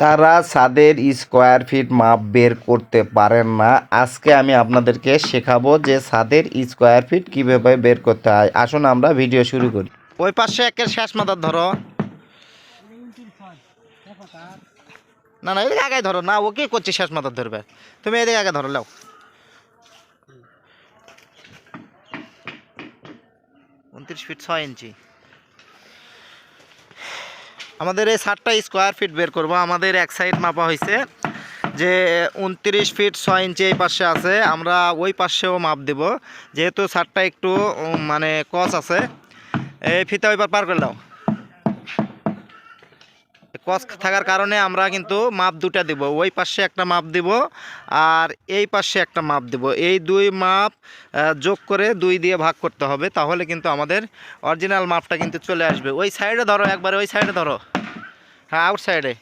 যারা ছাদের square feet মাপ বের করতে পারেন না। আজকে আমি আপনাদেরকে শেখাবো যে ছাদের স্কোয়ার ফিট কীভাবে বের করতে হয়। আসুন আমরা ভিডিও শুরু করি। ওই পাশে একের শেষ মাথার ধরো। না না, এদিকে আগে ধরো। না ও কি করছে শেষ মাথার ধরবে। তুমি এদিকে আগে ধরো লাও উনত্রিশ ফিট ছয় ইঞ্চি। আমাদের এই ষাটটা স্কোয়ার ফিট বের করব। আমাদের এক সাইড মাপা হয়েছে যে উনত্রিশ ফিট ছয় ইঞ্চি এই পাশে আছে। আমরা ওই পাশেও মাপ দেব। যেহেতু ষাটটা একটু মানে কস আছে। এই ফিতা ওইবার পার করে দাও কস থাকার কারণে আমরা কিন্তু মাপ দুটা দিব। ওই পাশে একটা মাপ দিব আর এই পাশে একটা মাপ দিব। এই দুই মাপ যোগ করে দুই দিয়ে ভাগ করতে হবে, তাহলে কিন্তু আমাদের অরিজিনাল মাপটা কিন্তু চলে আসবে। ওই সাইডে ধরো, একবারে ওই সাইডে ধরো। হ্যাঁ আউট সাইডে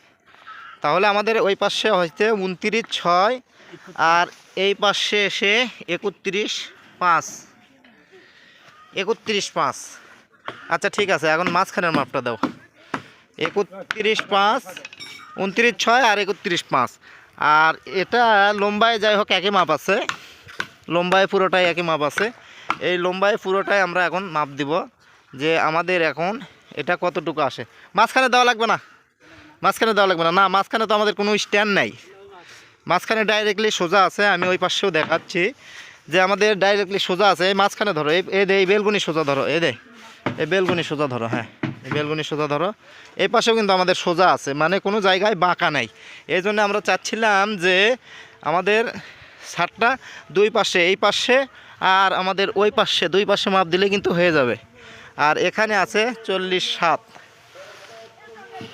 তাহলে আমাদের ওই পাশে হচ্ছে উনত্রিশ, ছয় আর এই পাশে এসে একত্রিশ, পাঁচ। একত্রিশ, পাঁচ। আচ্ছা ঠিক আছে, এখন মাঝখানের মাপটা দাও। একত্রিশ পাঁচ, উনত্রিশ ছয় আর একত্রিশ পাঁচ। আর এটা লম্বায় যাই হোক একই মাপ আছে। লম্বায় পুরোটাই একই মাপ আছে। এই লম্বায় পুরোটাই আমরা এখন মাপ দিব যে আমাদের এখন এটা কতটুকু আসে। মাঝখানে দেওয়া লাগবে না। মাঝখানে দেওয়া লাগবে না। না, মাঝখানে তো আমাদের কোনো স্ট্যান্ড নাই। মাঝখানে ডাইরেক্টলি সোজা আছে। আমি ওই পাশেও দেখাচ্ছি যে আমাদের ডাইরেক্টলি সোজা আছে। এই মাঝখানে ধরো। এই এই দে, এই বেলগুনি সোজা ধরো। এ দে, এই বেলগুনি সোজা ধরো হ্যাঁ। বেলগুনি সোজা ধরো। এই পাশেও কিন্তু আমাদের সোজা আছে মানে কোনো জায়গায় বাঁকা নাই। এই জন্য আমরা চাচ্ছিলাম যে আমাদের ছাদটা দুই পাশে, এই পাশে আর আমাদের ওই পাশে, দুই পাশে মাপ দিলে কিন্তু হয়ে যাবে। আর এখানে আছে চল্লিশ সাত।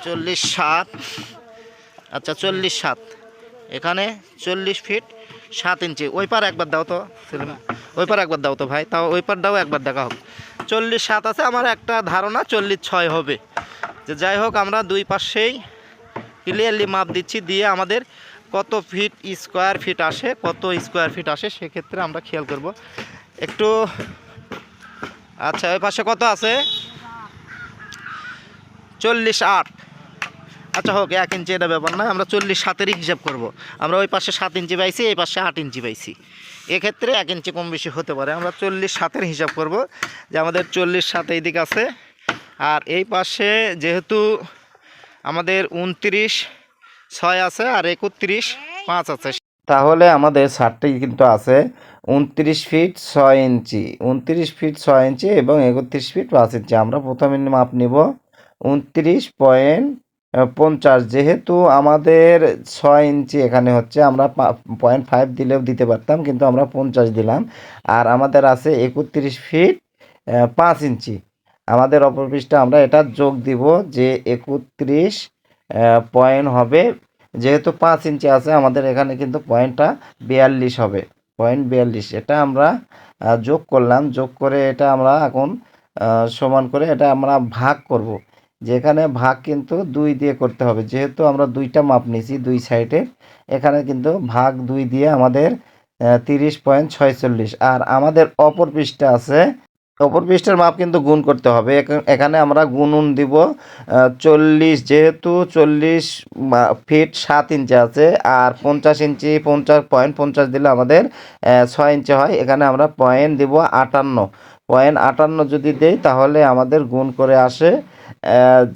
চল্লিশ সাত। আচ্ছা চল্লিশ সাত। এখানে চল্লিশ ফিট সাত ইঞ্চি। ওই পার একবার দাও তো ওই পার একবার দাও তো ভাই। তাও ওই পার দাও, একবার দেখা হোক। চল্লিশ সাত আছে, আমার একটা ধারণা চল্লিশ ছয় হবে। যে যাই হোক, আমরা দুই পাশেই ক্লিয়ারলি মাপ দিচ্ছি, দিয়ে আমাদের কত ফিট স্কোয়ার ফিট আসে, কত স্কোয়ার ফিট আসে, সেক্ষেত্রে আমরা খেয়াল করব। একটু আচ্ছা ওই পাশে কত আছে? চল্লিশ আট। আচ্ছা হোক, এক ইঞ্চি এটা ব্যাপার নয় আমরা চল্লিশ সাতেরই হিসাব করব। আমরা ওই পাশে সাত ইঞ্চি পাইছি, এই পাশে আট ইঞ্চি পাইছি। এক্ষেত্রে এক ইঞ্চি কম বেশি হতে পারে। আমরা চল্লিশ সাতের হিসাব করব যে আমাদের চল্লিশ সাত এই দিক আছে। আর এই পাশে যেহেতু আমাদের উনত্রিশ ছয় আছে আর একত্রিশ পাঁচ আছে, তাহলে আমাদের ষাটটি কিন্তু আছে। উনত্রিশ ফিট ছয় ইঞ্চি, উনত্রিশ ফিট ছয় ইঞ্চি এবং একত্রিশ ফিট পাঁচ ইঞ্চি। আমরা প্রথমে মাপ নিব। উনত্রিশ পয়েন্ট পঞ্চাশ। যেহেতু আমাদের ছয় ইঞ্চি এখানে হচ্ছে, আমরা পয়েন্ট ফাইভ দিলেও দিতে পারতাম, কিন্তু আমরা পঞ্চাশ দিলাম। আর আমাদের আছে একত্রিশ ফিট পাঁচ ইঞ্চি। আমাদের অপর পৃষ্ঠে আমরা এটা যোগ দিব যে একত্রিশ পয়েন্ট হবে। যেহেতু পাঁচ ইঞ্চি আছে, আমাদের এখানে কিন্তু পয়েন্টটা বিয়াল্লিশ হবে। পয়েন্ট বিয়াল্লিশ, এটা আমরা যোগ করলাম। যোগ করে এটা আমরা এখন সমান করে এটা আমরা ভাগ করব। যেখানে ভাগ কিন্তু দুই দিয়ে করতে হবে। যেহেতু আমরা দুইটা মাপ নিয়েছি দুই সাইডে এখানে কিন্তু ভাগ দুই দিয়ে আমাদের তিরিশ পয়েন্ট ছয়চল্লিশ। আর আমাদের অপর পৃষ্ঠে আছে, অপর পৃষ্ঠের মাপ কিন্তু গুণ করতে হবে। এখ- এখানে আমরা গুণন দিব চল্লিশ, যেহেতু চল্লিশ ফিট সাত ইঞ্চি আছে, আর পঞ্চাশ ইঞ্চি, পঞ্চাশ পয়েন্ট পঞ্চাশ দিলে আমাদের ছয় ইঞ্চি হয়। এখানে আমরা পয়েন্ট দিব আটান্ন। পয়েন্ট আটান্ন যদি দেই তাহলে আমাদের গুণ করে আসে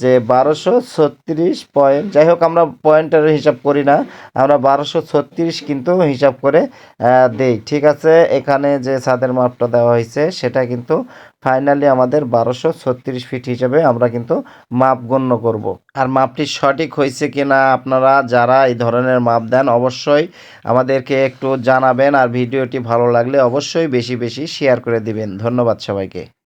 যে বারোশো ছত্রিশ পয়েন্ট যাই হোক আমরা পয়েন্টের হিসাব করি না, আমরা বারোশো ছত্রিশ কিন্তু হিসাব করে দেই, ঠিক আছে? এখানে যে ছাদের মাপটা দেওয়া হয়েছে, সেটা কিন্তু ফাইনালি আমাদের বারোশো ছত্রিশ ফিট হিসাবে আমরা কিন্তু মাপ গণ্য করব। আর মাপটি সঠিক হয়েছে কি না আপনারা যারা এই ধরনের মাপ দেন, অবশ্যই আমাদেরকে একটু জানাবেন, আর ভিডিওটি ভালো লাগলে অবশ্যই বেশি বেশি শেয়ার করে দিবেন। ধন্যবাদ সবাইকে।